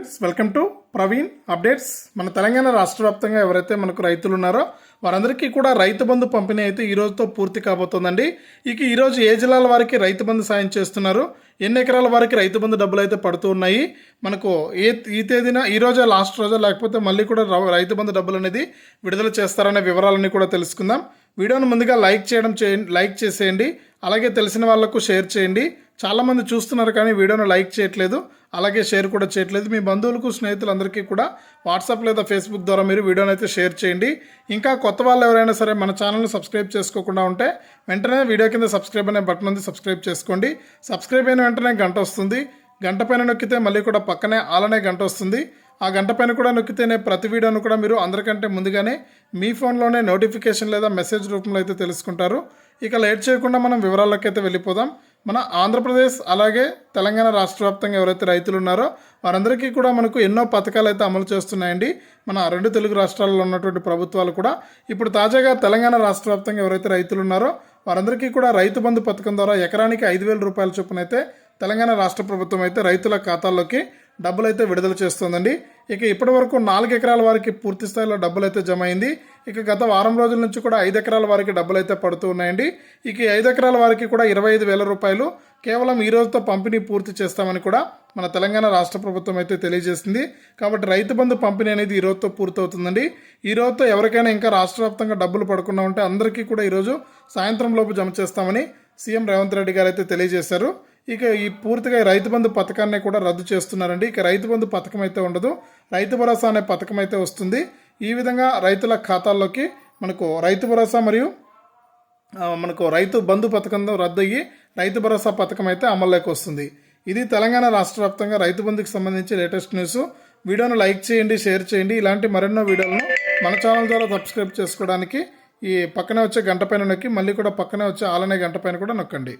Welcome to Praveen updates మన తెలంగాణ రాష్ట్ర వ్యాప్తంగా ఎవరైతే మనకు రైతులు ఉన్నారో వారందరికీ కూడా రైతు బంధు పంపిణీ అయితే ఈ రోజుతో పూర్తి కాబోతోందండి. ఇక ఈరోజు ఏ జిల్లాల వారికి రైతు బంధు సాయం చేస్తున్నారు? ఎన్ని ఎకరాల వారికి రైతు బంధు డబ్బులు అయితే పడుతూ ఉన్నాయి? మనకు ఏ ఈ తేదీన ఈ రోజు లాస్ట్ రోజా లేకపోతే మళ్ళీ కూడా రైతు బంధు డబ్బులు అనేది విడుదల చేస్తారనే వివరాలన్నీ కూడా తెలుసుకుందాం. వీడియోను ముందుగా లైక్ చేయడం చేయండి లైక్ చేసేయండి. అలాగే తెలిసిన వాళ్ళకు షేర్ చేయండి. చాలామంది చూస్తున్నారు కానీ వీడియోను లైక్ చేయట్లేదు. అలాగే షేర్ కూడా చేయట్లేదు. మీ బంధువులకు స్నేహితులందరికీ కూడా వాట్సాప్ లేదా ఫేస్బుక్ ద్వారా మీరు వీడియోని అయితే షేర్ చేయండి. ఇంకా కొత్త వాళ్ళు ఎవరైనా సరే మన ఛానల్ని సబ్స్క్రైబ్ చేసుకోకుండా ఉంటే వెంటనే వీడియో కింద సబ్స్క్రైబ్ అనే బటన్ ఉంది సబ్స్క్రైబ్ చేసుకోండి. సబ్స్క్రైబ్ అయిన వెంటనే గంట వస్తుంది. గంట పైన నొక్కితే మళ్ళీ కూడా పక్కనే ఆలనే గంట వస్తుంది. ఆ గంట పైన కూడా నొక్కితేనే ప్రతి వీడియోను కూడా మీరు అందరికంటే ముందుగానే మీ ఫోన్లోనే నోటిఫికేషన్ లేదా మెసేజ్ రూపంలో అయితే తెలుసుకుంటారు. ఇక లేట్ చేయకుండా మనం వివరాల్లోకి అయితే వెళ్ళిపోదాం. మన ఆంధ్రప్రదేశ్ అలాగే తెలంగాణ రాష్ట్ర వ్యాప్తంగా ఎవరైతే రైతులు ఉన్నారో వారందరికీ కూడా మనకు ఎన్నో పథకాలు అయితే అమలు చేస్తున్నాయండి. మన రెండు తెలుగు రాష్ట్రాల్లో ఉన్నటువంటి ప్రభుత్వాలు కూడా ఇప్పుడు తాజాగా తెలంగాణ రాష్ట్ర వ్యాప్తంగా ఎవరైతే రైతులు ఉన్నారో వారందరికీ కూడా రైతు బంధు పథకం ద్వారా ఎకరానికి ఐదు వేల రూపాయల చొప్పున అయితే తెలంగాణ రాష్ట్ర ప్రభుత్వం అయితే రైతుల ఖాతాల్లోకి డబ్బులు అయితే విడుదల చేస్తోందండి. ఇక ఇప్పటి వరకు నాలుగు ఎకరాల వారికి పూర్తి స్థాయిలో డబ్బులు అయితే జమ అయింది. ఇక గత వారం రోజుల నుంచి కూడా ఐదు ఎకరాల వారికి డబ్బులు అయితే పడుతూ ఉన్నాయండి. ఇక ఐదు ఎకరాల వారికి కూడా ఇరవై ఐదు వేల రూపాయలు కేవలం ఈ రోజుతో పంపిణీ పూర్తి చేస్తామని కూడా మన తెలంగాణ రాష్ట్ర ప్రభుత్వం అయితే తెలియజేసింది. కాబట్టి రైతు బంధు పంపిణీ అనేది ఈ రోజుతో పూర్తవుతుందండి. ఈ రోజుతో ఎవరికైనా ఇంకా రాష్ట్ర వ్యాప్తంగా డబ్బులు పడకుండా ఉంటే అందరికీ కూడా ఈరోజు సాయంత్రం లోపు జమ చేస్తామని సీఎం రేవంత్ రెడ్డి గారు అయితే తెలియజేశారు. ఇక ఈ పూర్తిగా రైతు బంధు పథకాన్ని కూడా రద్దు చేస్తున్నారండి. ఇక రైతు బంధు పథకం అయితే ఉండదు. రైతు భరోసా అనే పథకం అయితే వస్తుంది. ఈ విధంగా రైతుల ఖాతాల్లోకి మనకు రైతు భరోసా మరియు మనకు రైతు బంధు పథకం రద్దు అయ్యి రైతు భరోసా పథకం అయితే అమల్లోకి వస్తుంది. ఇది తెలంగాణ రాష్ట్ర వ్యాప్తంగా రైతు బంధుకి సంబంధించి లేటెస్ట్ న్యూస్. వీడియోను లైక్ చేయండి షేర్ చేయండి. ఇలాంటి మరెన్నో వీడియోలను మన ఛానల్ ద్వారా సబ్స్క్రైబ్ చేసుకోవడానికి ఈ పక్కనే వచ్చే గంట పైన నొక్కి మళ్ళీ కూడా పక్కనే వచ్చే ఆలనే గంట పైన కూడా నొక్కండి.